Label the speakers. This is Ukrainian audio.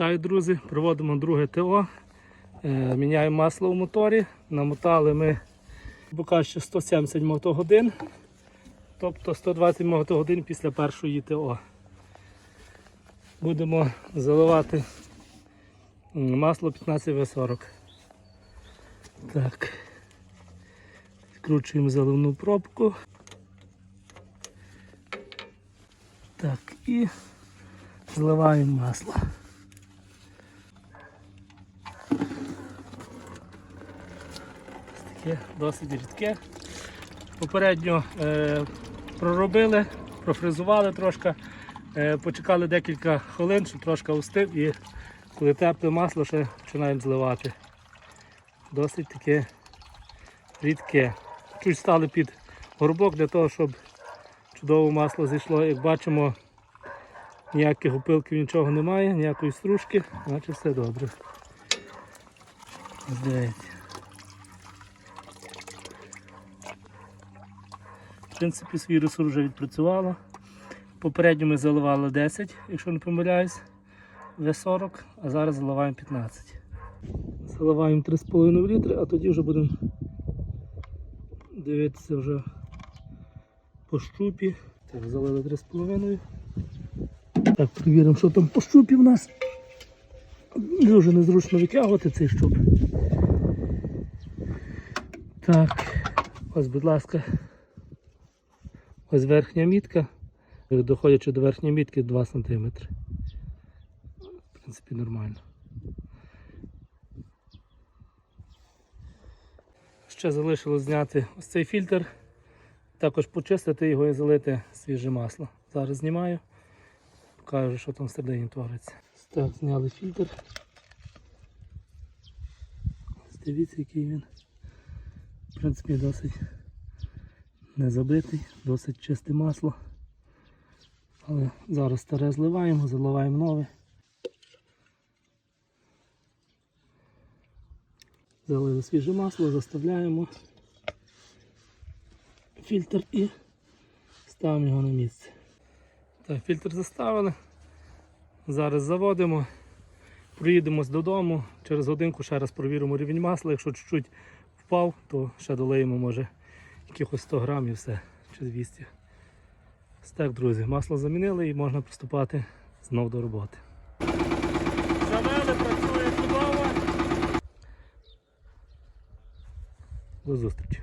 Speaker 1: Вітаю, друзі, проводимо друге ТО. Е, Міняємо масло в моторі. Намотали ми поки що 170 мотогодин, тобто 120 мотогодин після першої ТО. Будемо заливати масло 15В40. Так. Відкручуємо заливну пробку. Так, і зливаємо масло. Таке досить рідке. Попередньо е, проробили, профризували трошки, е, почекали декілька хвилин, щоб трошки устив і коли тепле масло ще починаємо зливати. Досить таке рідке. Чуть стали під горбок для того, щоб чудово масло зійшло. Як бачимо, ніяких опилків нічого немає, ніякої стружки, значить все добре. Здається. Принципі, свій ресурс вже відпрацювало. Попередньо ми заливали 10, якщо не помиляюсь, В40, а зараз заливаємо 15. Заливаємо 3,5 літри, а тоді вже будемо дивитися вже по щупі. Так, залили 3,5. Так, перевіримо, що там по щупі в нас. Дуже незручно витягувати цей щуп. Так, ось, будь ласка, ось верхня мітка. Доходячи до верхньої мітки 2 см. В принципі, нормально. Ще залишилось зняти ось цей фільтр, також почистити його і залити свіже масло. Зараз знімаю, покажу, що там всередині твориться. Так, зняли фільтр. Ось Дивіться, який він. В принципі, досить не забитий, досить чисте масло. Але зараз старе зливаємо, заливаємо нове. Залили свіже масло, заставляємо фільтр і ставимо його на місце. Так, фільтр заставили. Зараз заводимо, проїдемось додому. Через годинку ще раз провіримо рівень масла. Якщо чуть-чуть впав, то ще долиємо, може, якихось 100 грам і все, чи 200. Ось так, друзі, масло замінили і можна приступати знов до роботи. Завели, працює чудово. До зустрічі.